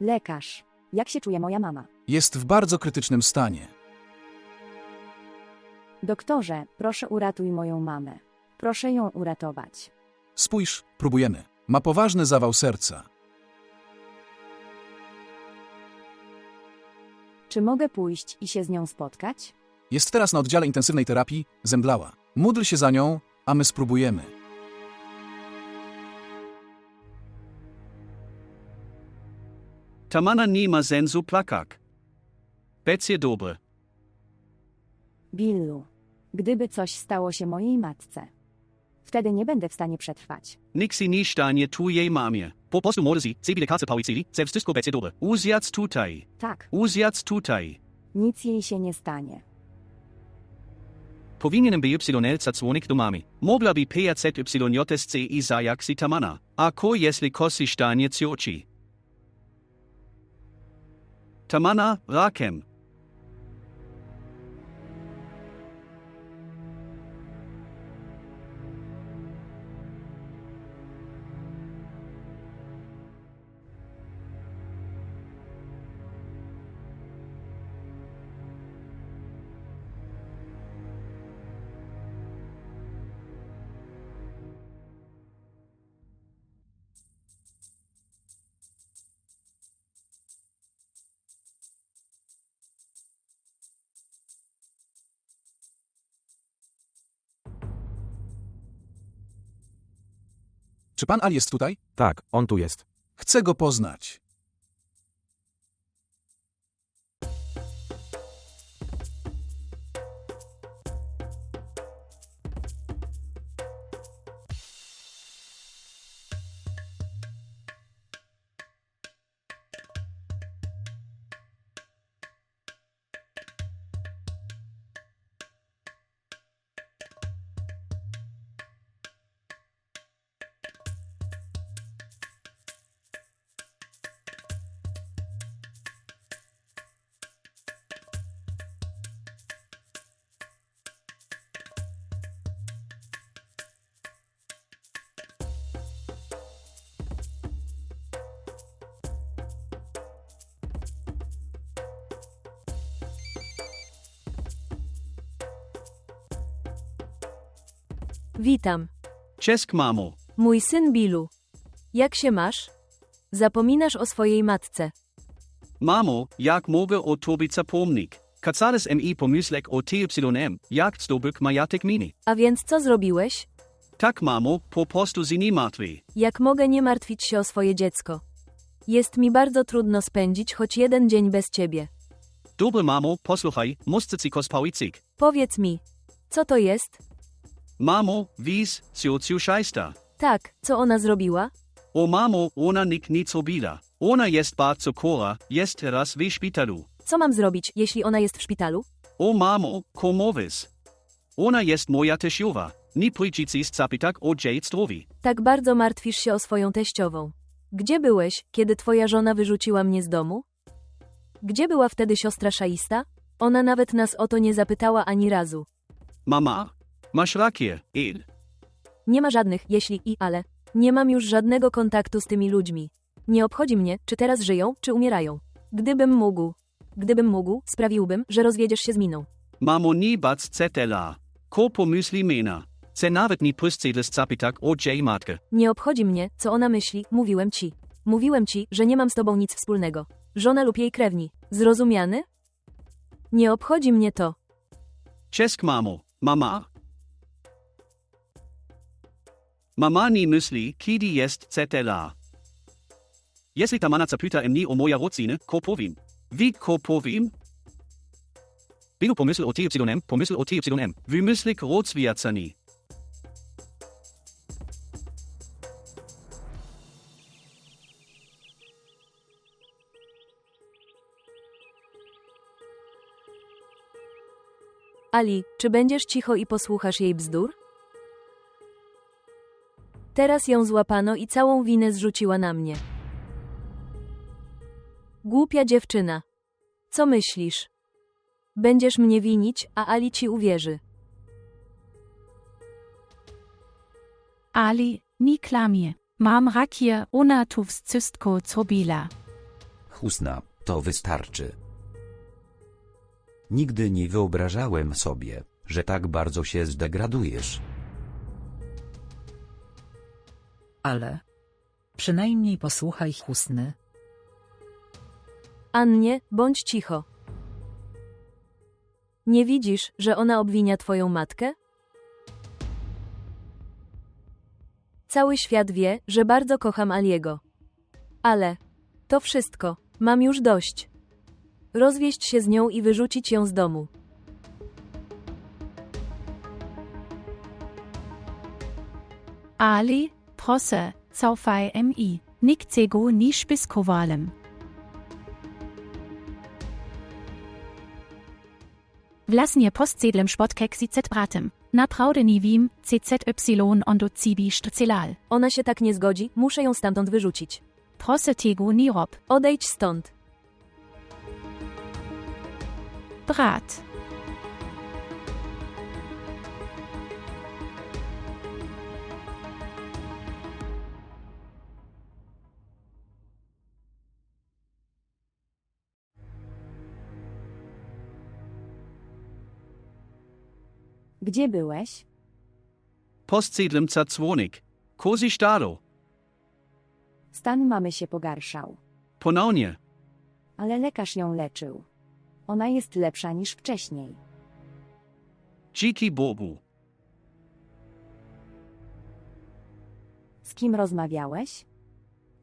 Lekarz. Jak się czuje moja mama? Jest w bardzo krytycznym stanie. Doktorze, proszę uratuj moją mamę. Proszę ją uratować. Spójrz, próbujemy. Ma poważny zawał serca. Czy mogę pójść i się z nią spotkać? Jest teraz na oddziale intensywnej terapii, zemdlała. Módl się za nią, a my spróbujemy. Tamana nie ma sensu plakak. Becie dobre. Billu. Gdyby coś stało się mojej matce, wtedy nie będę w stanie przetrwać. Nixi nie stanie tu jej mamie. Po prostu może si, sebi lekarce policili, se wszystko becie dobre. Uzjac tutaj. Tak, Uzjac tutaj. nic jej się nie stanie. Powinienem BYL zadzwonić do mamy. Mogla by PZYJSC i zajak si Tamana. A ko jeśli kosi stanie cioci? Tamana, rakem. Czy pan Ali jest tutaj? Tak, on tu jest. Chcę go poznać. Witam, Czesk mamo. mój syn Bilu. Jak się masz? Zapominasz o swojej matce. Mamo, jak mogę o tobie zapomnieć? Kacales mi pomyślek o TYM, jak zdobyk majatek mini. A więc co zrobiłeś? Tak mamo, po prostu z nie martwi. Jak mogę nie martwić się o swoje dziecko? Jest mi bardzo trudno spędzić choć jeden dzień bez ciebie. Dobre mamo, posłuchaj, muszę ci kospawicyk. Powiedz mi, co to jest? Mamo, wiz, ciociu szajsta. Tak, co ona zrobiła? O mamo, ona nikt nic obila. Ona jest bardzo chora, jest teraz w szpitalu. Co mam zrobić, jeśli ona jest w szpitalu? O mamo, komowis. Ona jest moja teściowa. Nie przyjdziecie zapytać o jej zdrowie. Tak bardzo martwisz się o swoją teściową. Gdzie byłeś, kiedy twoja żona wyrzuciła mnie z domu? Gdzie była wtedy siostra Szaista? Ona nawet nas o to nie zapytała ani razu. Mama, masz rację, Ed. Nie ma żadnych, jeśli i ale. Nie mam już żadnego kontaktu z tymi ludźmi. Nie obchodzi mnie, czy teraz żyją, czy umierają. Gdybym mógł, gdybym mógł, sprawiłbym, że rozwiedziesz się z miną. Mamo, nie bać cetela. Ko pomyśli mena. Ce nawet nie przyjdziesz zapytać o jej matkę. Nie obchodzi mnie, co ona myśli, mówiłem ci. Mówiłem ci, że nie mam z tobą nic wspólnego. Żona lub jej krewni. Zrozumiany? Nie obchodzi mnie to. Czesk mamo, mama. Mama nie myśli, kiedy jest cetela. Jeśli ta mana zapyta mnie o moja rodziny, ko powiem? Wie ko powiem? Pomysł o TYM, pomysł o TYM, wymyslik rozwijacani. Ali, czy będziesz cicho i posłuchasz jej bzdur? Teraz ją złapano i całą winę zrzuciła na mnie. Głupia dziewczyna. Co myślisz? Będziesz mnie winić, a Ali ci uwierzy. Ali, nie klamie. Mam rakier, ona tu wszystko zrobiła. Husna, to wystarczy. Nigdy nie wyobrażałem sobie, że tak bardzo się zdegradujesz. Ale. Przynajmniej posłuchaj Husny. Annie, bądź cicho. Nie widzisz, że ona obwinia twoją matkę? Cały świat wie, że bardzo kocham Aliego. Ale to wszystko. Mam już dość. Rozwieść się z nią i wyrzucić ją z domu. Ali, proszę, zaufaj mi. Nikt tego nie spiskowałem. Vlastnie postsedlem spotkeksi z bratem. Naprawdę nie wiem, CZY ondo cibi sztycelal. Ona się tak nie zgodzi, muszę ją stamtąd wyrzucić. Proszę tego nie rob. Odejdź stąd. Brat. Gdzie byłeś? Postsiedlem Zadzwonik. Kosi Staro. Stan mamy się pogarszał, Ponaunie. ale lekarz ją leczył. Ona jest lepsza niż wcześniej. Jiki Bobu. Z kim rozmawiałeś?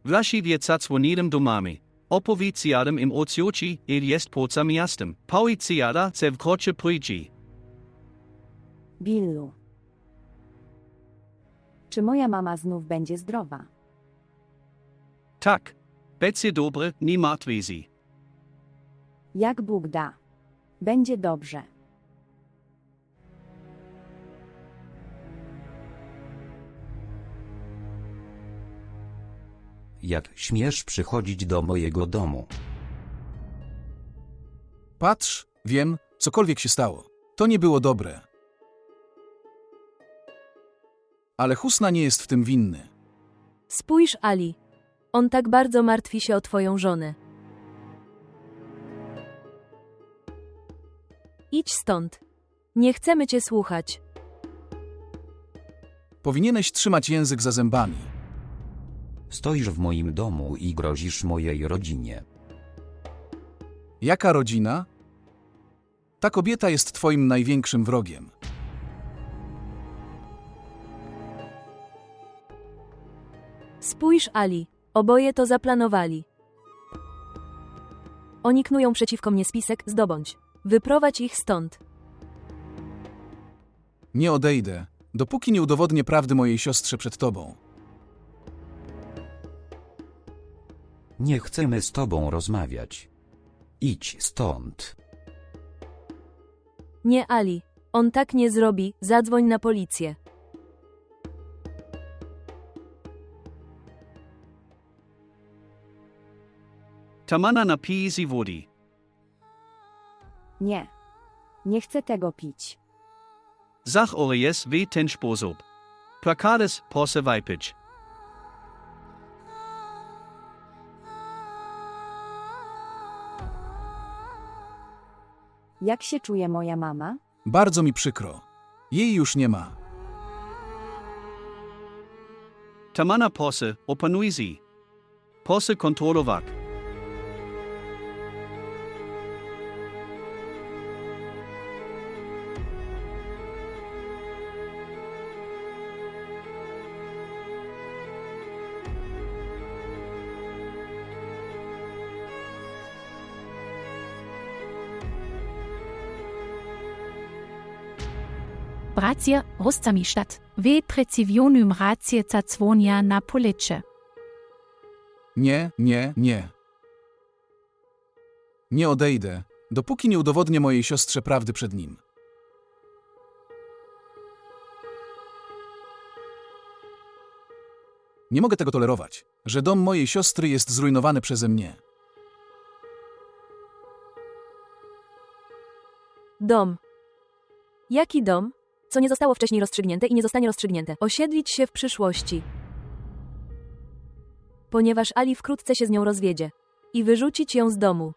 Właściwie zadzwoniłem do mamy. Opowiedziałem im o cioci, il jest poza miastem. Powiedziała, że wkrocze przyjdzie. Billu. Czy moja mama znów będzie zdrowa? Tak. Będzie dobre, nie martwi się. Jak Bóg da. Będzie dobrze. Jak śmiesz przychodzić do mojego domu? Patrz, wiem, cokolwiek się stało. To nie było dobre. Ale Husna nie jest w tym winny. Spójrz, Ali. On tak bardzo martwi się o twoją żonę. Idź stąd. Nie chcemy cię słuchać. Powinieneś trzymać język za zębami. Stoisz w moim domu i grozisz mojej rodzinie. Jaka rodzina? Ta kobieta jest twoim największym wrogiem. Spójrz, Ali. Oboje to zaplanowali. Oni knują przeciwko mnie spisek, zdobądź. Wyprowadź ich stąd. Nie odejdę, dopóki nie udowodnię prawdy mojej siostrze przed tobą. Nie chcemy z tobą rozmawiać. Idź stąd. Nie, Ali. On tak nie zrobi, zadzwoń na policję. Tamana napije się wody. Nie. Nie chcę tego pić. Zach Orias w ten sposób. Plakades posse wypić. Jak się czuje moja mama? Bardzo mi przykro. Jej już nie ma. Tamana posse opanuje się. Posse kontrolować. Bracie, rustami statt. We precivionum racie zadzwonia na policze. Nie, nie, nie. Nie odejdę, dopóki nie udowodnię mojej siostrze prawdy przed nim. Nie mogę tego tolerować, że dom mojej siostry jest zrujnowany przeze mnie. Dom. Jaki dom? Co nie zostało wcześniej rozstrzygnięte i nie zostanie rozstrzygnięte. Osiedlić się w przyszłości. Ponieważ Ali wkrótce się z nią rozwiedzie. i wyrzucić ją z domu.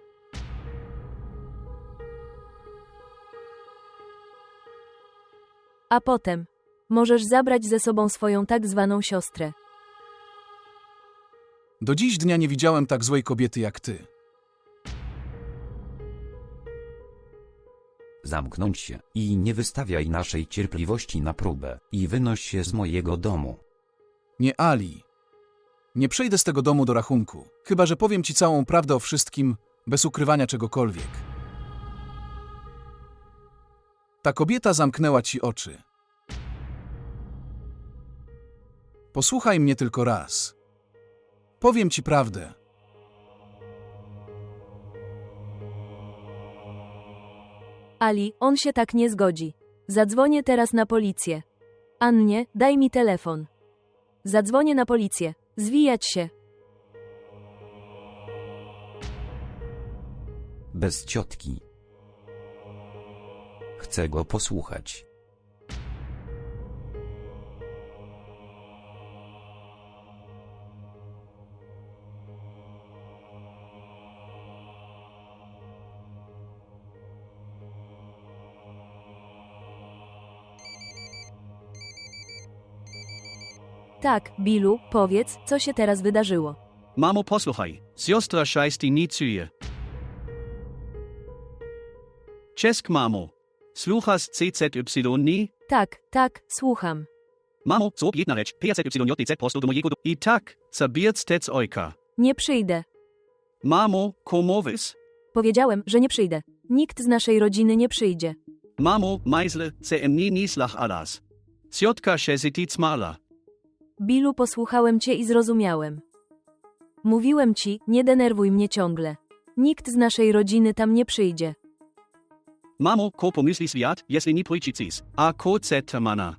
A potem możesz zabrać ze sobą swoją tak zwaną siostrę. Do dziś dnia nie widziałem tak złej kobiety jak ty. Zamknąć się i nie wystawiaj naszej cierpliwości na próbę i wynoś się z mojego domu. Nie Ali. Nie przejdę z tego domu do rachunku, chyba że powiem ci całą prawdę o wszystkim, bez ukrywania czegokolwiek. Ta kobieta zamknęła ci oczy. Posłuchaj mnie tylko raz. Powiem ci prawdę. Ali, on się tak nie zgodzi. Zadzwonię teraz na policję. Annie, daj mi telefon. Zadzwonię na policję. Zwijać się. Bez ciotki. Chcę go posłuchać. Tak, Billu, powiedz, co się teraz wydarzyło. Mamo, posłuchaj. Siostra szajsti nie czuje. Czesk, mamo. Słuchasz CZY? Tak, tak, słucham. Mamo, co jedna rzecz. PZYJDZ posto do mojego do... I tak, zabierz tec ojka. Nie przyjdę. Mamo, komowis. Powiedziałem, że nie przyjdę. Nikt z naszej rodziny nie przyjdzie. Mamo, majzle, CM nie nislach alas. Ciotka się zytic mala. Billu, posłuchałem cię i zrozumiałem. Mówiłem ci, nie denerwuj mnie ciągle. Nikt z naszej rodziny tam nie przyjdzie. Mamo, ko pomyśli świat, jeśli nie przyjdziesz. A ko mana.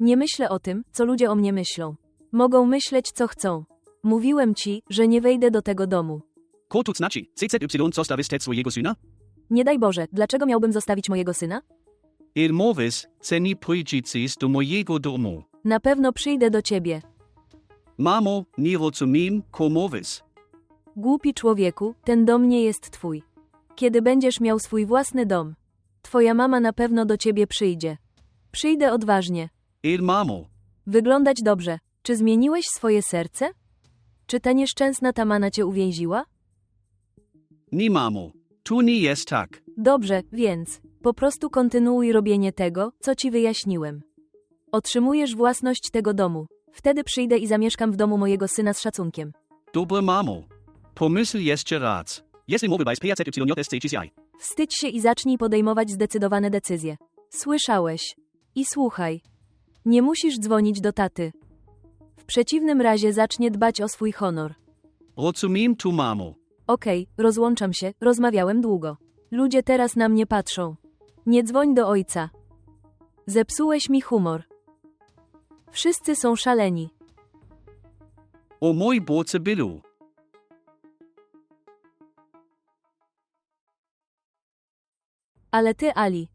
Nie myślę o tym, co ludzie o mnie myślą. Mogą myśleć, co chcą. Mówiłem ci, że nie wejdę do tego domu. Ko tu znaczy, CZY zostawisz tec swojego syna? Nie daj Boże, dlaczego miałbym zostawić mojego syna? Il movis, ce nie do mojego domu. Na pewno przyjdę do ciebie. Mamo, nie rozumiem, ko movis. Głupi człowieku, ten dom nie jest twój. Kiedy będziesz miał swój własny dom, twoja mama na pewno do ciebie przyjdzie. Przyjdę odważnie. Il mamo. Wyglądać dobrze. Czy zmieniłeś swoje serce? Czy ta nieszczęsna tamana cię uwięziła? Nie mamo. Tu nie jest tak. Dobrze, więc po prostu kontynuuj robienie tego, co ci wyjaśniłem. Otrzymujesz własność tego domu. Wtedy przyjdę i zamieszkam w domu mojego syna z szacunkiem. Dobre mamo. Pomysl jeszcze raz. Jeśli mobilized PZYJSCGCI. Wstydź się i zacznij podejmować zdecydowane decyzje. Słyszałeś. I słuchaj. Nie musisz dzwonić do taty. W przeciwnym razie zacznie dbać o swój honor. Rozumiem tu mamo. Okej, rozłączam się, rozmawiałem długo. Ludzie teraz na mnie patrzą. Nie dzwoń do ojca. Zepsułeś mi humor. Wszyscy są szaleni. O mój Boże Billu. Ale ty, Ali,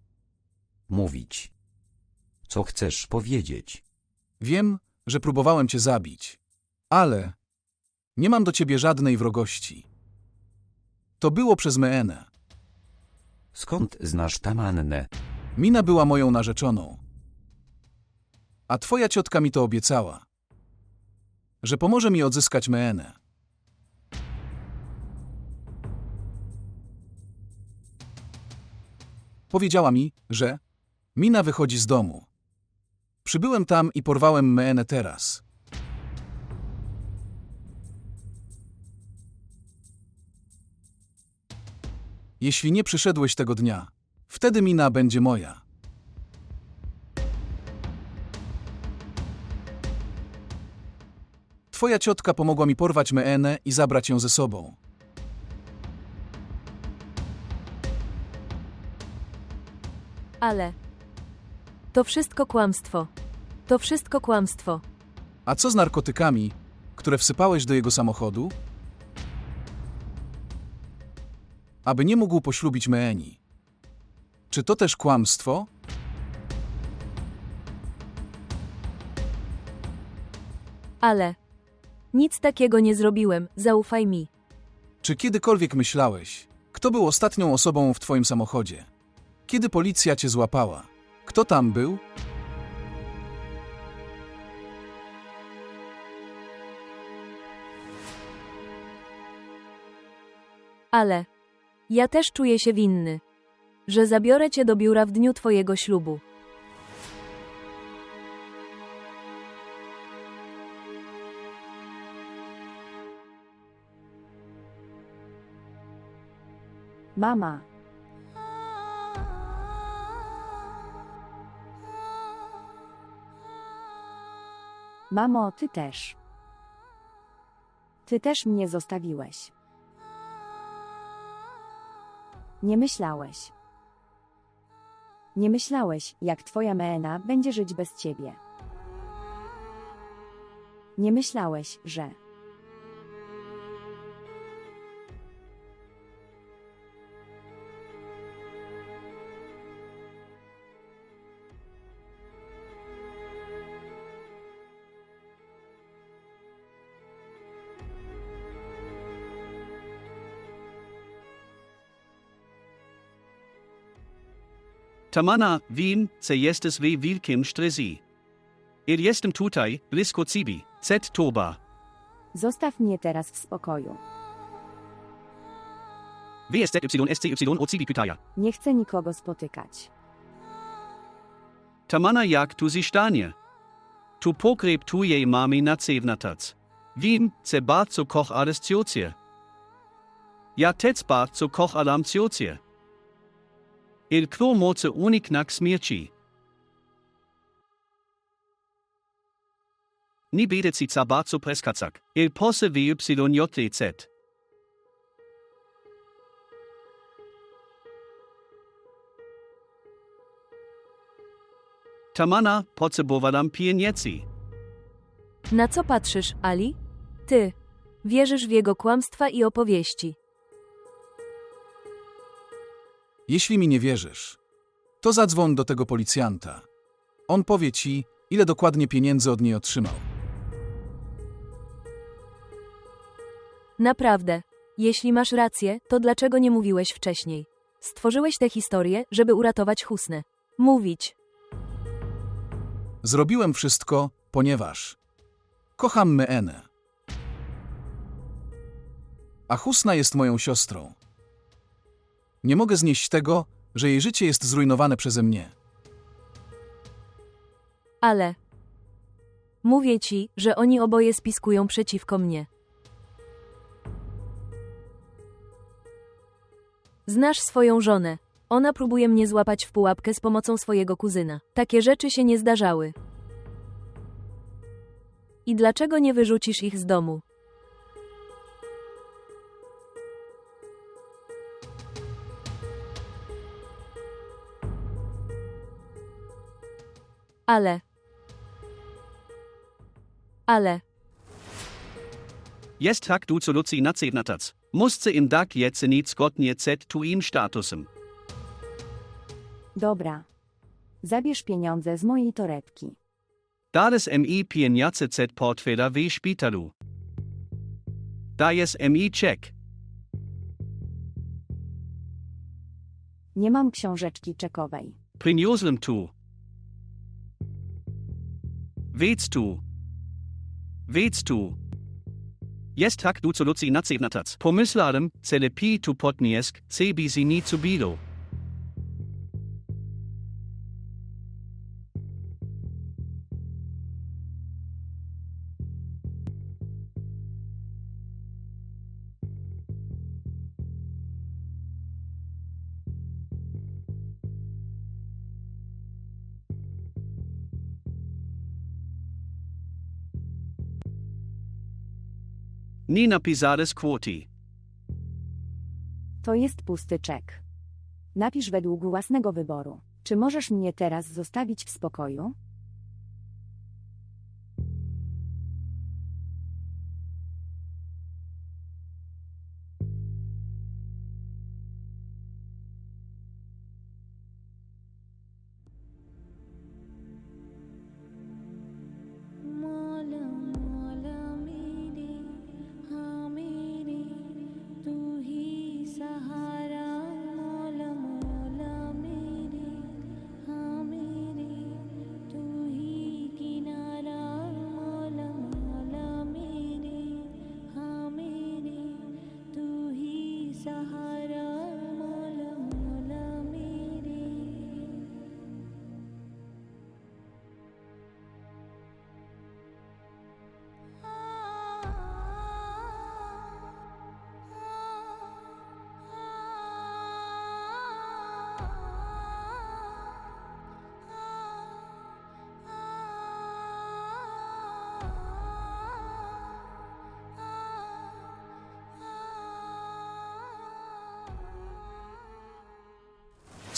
Mówić. Co chcesz powiedzieć? Wiem, że próbowałem cię zabić, ale nie mam do ciebie żadnej wrogości. To było przez Meenę. Skąd znasz tamannę? Mina była moją narzeczoną. A twoja ciotka mi to obiecała, że pomoże mi odzyskać Meenę. Powiedziała mi, że Mina wychodzi z domu. Przybyłem tam i porwałem Meenę teraz. Jeśli nie przyszedłeś tego dnia, wtedy Mina będzie moja. Twoja ciotka pomogła mi porwać Meenę i zabrać ją ze sobą. ale. To wszystko kłamstwo. To wszystko kłamstwo. A co z narkotykami, które wsypałeś do jego samochodu? Aby nie mógł poślubić Meeni. Czy to też kłamstwo? Ale. Nic takiego nie zrobiłem, zaufaj mi. Czy kiedykolwiek myślałeś, kto był ostatnią osobą w twoim samochodzie? Kiedy policja cię złapała? Kto tam był? Ale ja też czuję się winny, że zabiorę cię do biura w dniu twojego ślubu. Mama. Mamo, ty też. Ty też mnie zostawiłeś. Nie myślałeś. Nie myślałeś, jak twoja Meena będzie żyć bez ciebie. Nie myślałeś, że. Tamana, wiem, że jesteś w wielkim stresie. Il jestem tutaj, blisko ciebie, Z Toba. Zostaw mnie teraz w spokoju. VSZYSCY o ciebie pytaja. Nie chcę nikogo spotykać. Tamana jak tu zistanie. Tu pogreb tujej mami na cewnatac. Wiem, że bardzo koch arestiocie. Ja też bardzo koch alamciocie. Il klo moce uniknak smierci. Ni bedet si za bardzo preskacak. Il posse VYJZ. Tamana potrzebowałam pieniędzy. Na co patrzysz, Ali? Ty. Wierzysz w jego kłamstwa i opowieści. Jeśli mi nie wierzysz, to zadzwoń do tego policjanta. On powie ci, ile dokładnie pieniędzy od niej otrzymał. Naprawdę. Jeśli masz rację, to dlaczego nie mówiłeś wcześniej? Stworzyłeś tę historię, żeby uratować Husnę. Mówić. Zrobiłem wszystko, ponieważ kocham Meenę. A Husna jest moją siostrą. Nie mogę znieść tego, że jej życie jest zrujnowane przeze mnie. Ale. Mówię ci, że oni oboje spiskują przeciwko mnie. Znasz swoją żonę. Ona próbuje mnie złapać w pułapkę z pomocą swojego kuzyna. Takie rzeczy się nie zdarzały. I dlaczego nie wyrzucisz ich z domu? Ale. Ale. Jest tak du zu Luzi na cewnatac. Musste im dak jetzt nic zgodnie z tuim statusem. Dobra. Zabierz pieniądze z mojej torebki. Dales mi pieniądze z portfela w szpitalu. Dajes mi check. Nie mam książeczki czekowej. Priniosłem tu. Wiedz tu. Wiedz tu. Jest tak du zu Luzi na cewnatac. Pomyślałem, że lepiej tu podniesk, sebi si ni zu bilo. Ni napisades quoti. To jest pusty czek. Napisz według własnego wyboru. Czy możesz mnie teraz zostawić w spokoju?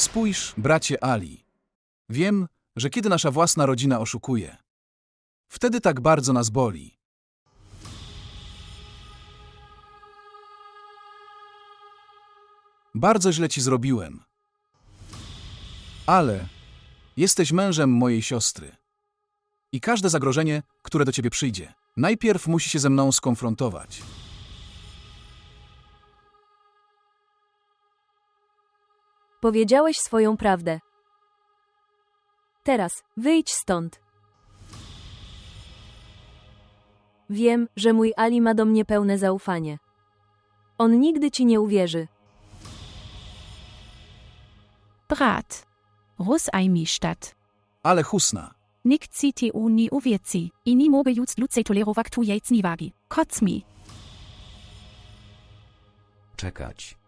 Spójrz, bracie Ali. Wiem, że kiedy nasza własna rodzina oszukuje, wtedy tak bardzo nas boli. Bardzo źle ci zrobiłem. Ale jesteś mężem mojej siostry. I każde zagrożenie, które do ciebie przyjdzie, najpierw musi się ze mną skonfrontować. Powiedziałeś swoją prawdę. Teraz wyjdź stąd. Wiem, że mój Ali ma do mnie pełne zaufanie. On nigdy ci nie uwierzy. Brat. Rus aimi stadt. Ale Husna, Nikt CTU ni uwieci. I ni mobe juts lucej tolerowak tu jejc ni wagi. Kotz mi. Czekać.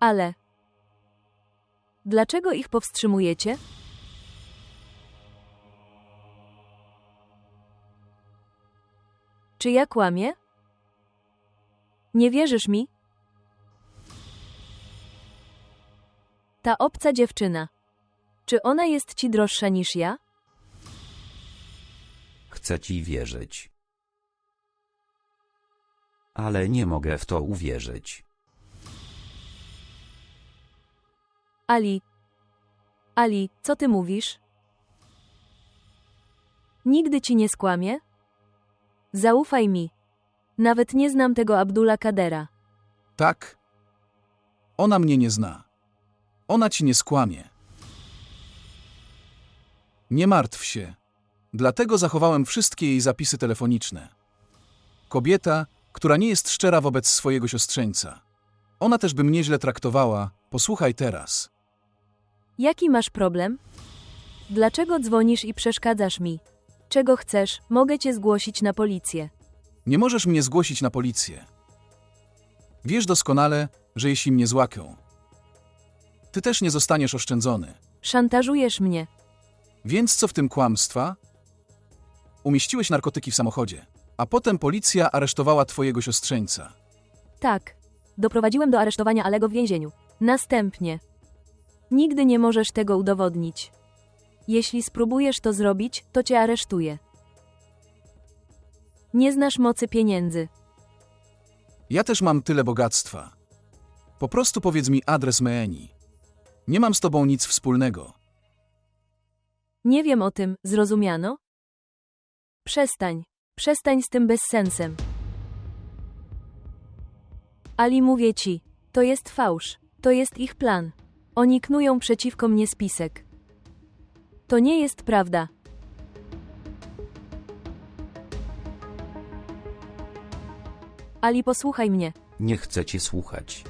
Ale. Dlaczego ich powstrzymujecie? Czy ja kłamię? Nie wierzysz mi? Ta obca dziewczyna. Czy ona jest ci droższa niż ja? Chcę ci wierzyć. Ale nie mogę w to uwierzyć. Ali. Ali, co ty mówisz? Nigdy ci nie skłamię? Zaufaj mi. Nawet nie znam tego Abdula Kadera. tak? Ona mnie nie zna. Ona ci nie skłamie. Nie martw się. Dlatego zachowałem wszystkie jej zapisy telefoniczne. Kobieta, która nie jest szczera wobec swojego siostrzeńca. Ona też by mnie źle traktowała. Posłuchaj teraz. Jaki masz problem? Dlaczego dzwonisz i przeszkadzasz mi? Czego chcesz, mogę cię zgłosić na policję. Nie możesz mnie zgłosić na policję. Wiesz doskonale, że jeśli mnie złapią, ty też nie zostaniesz oszczędzony. Szantażujesz mnie. Więc co w tym kłamstwa? Umieściłeś narkotyki w samochodzie, a potem policja aresztowała twojego siostrzeńca. Tak. Doprowadziłem do aresztowania Alego w więzieniu. Następnie. Nigdy nie możesz tego udowodnić. Jeśli spróbujesz to zrobić, to cię aresztuję. Nie znasz mocy pieniędzy. Ja też mam tyle bogactwa. Po prostu powiedz mi adres Meeni. Nie mam z tobą nic wspólnego. Nie wiem o tym, zrozumiano? Przestań. Przestań z tym bezsensem. Ali mówię ci, to jest fałsz. To jest ich plan. Oni knują przeciwko mnie spisek. To nie jest prawda. Ali, posłuchaj mnie. Nie chcę cię słuchać.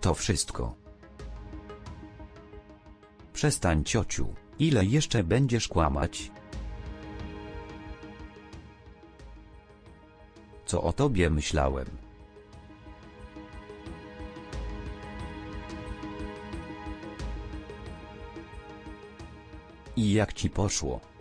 To wszystko. Przestań, ciociu. Ile jeszcze będziesz kłamać? Co o tobie myślałem? I jak ci poszło?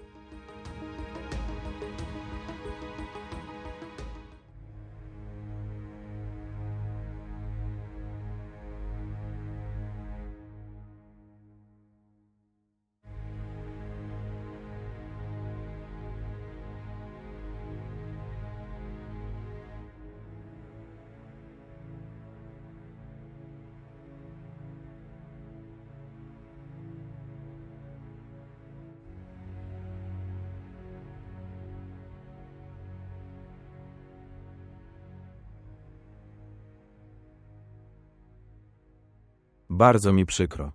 Bardzo mi przykro.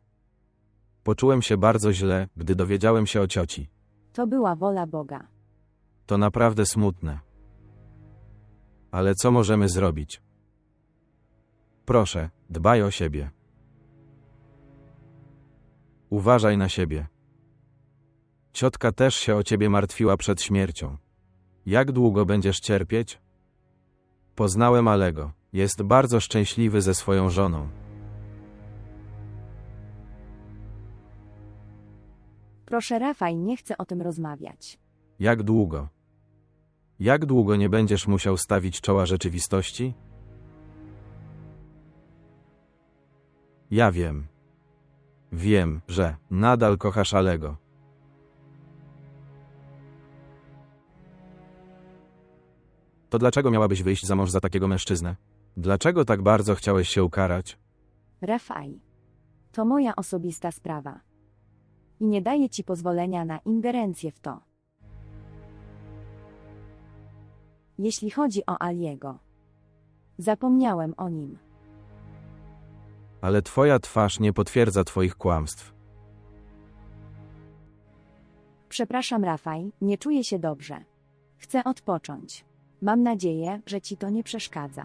Poczułem się bardzo źle, gdy dowiedziałem się o cioci. To była wola Boga. To naprawdę smutne. Ale co możemy zrobić? Proszę, dbaj o siebie. Uważaj na siebie. Ciotka też się o ciebie martwiła przed śmiercią. Jak długo będziesz cierpieć? Poznałem Alego. Jest bardzo szczęśliwy ze swoją żoną. Proszę Rafaj, nie chcę o tym rozmawiać. Jak długo? Jak długo nie będziesz musiał stawić czoła rzeczywistości? Ja wiem. Wiem, że nadal kochasz Alego. To dlaczego miałabyś wyjść za mąż za takiego mężczyznę? Dlaczego tak bardzo chciałeś się ukarać? Rafaj. To moja osobista sprawa. I nie daję ci pozwolenia na ingerencję w to. Jeśli chodzi o Aliego. Zapomniałem o nim. Ale twoja twarz nie potwierdza twoich kłamstw. Przepraszam, Rafaj, nie czuję się dobrze. Chcę odpocząć. Mam nadzieję, że ci to nie przeszkadza.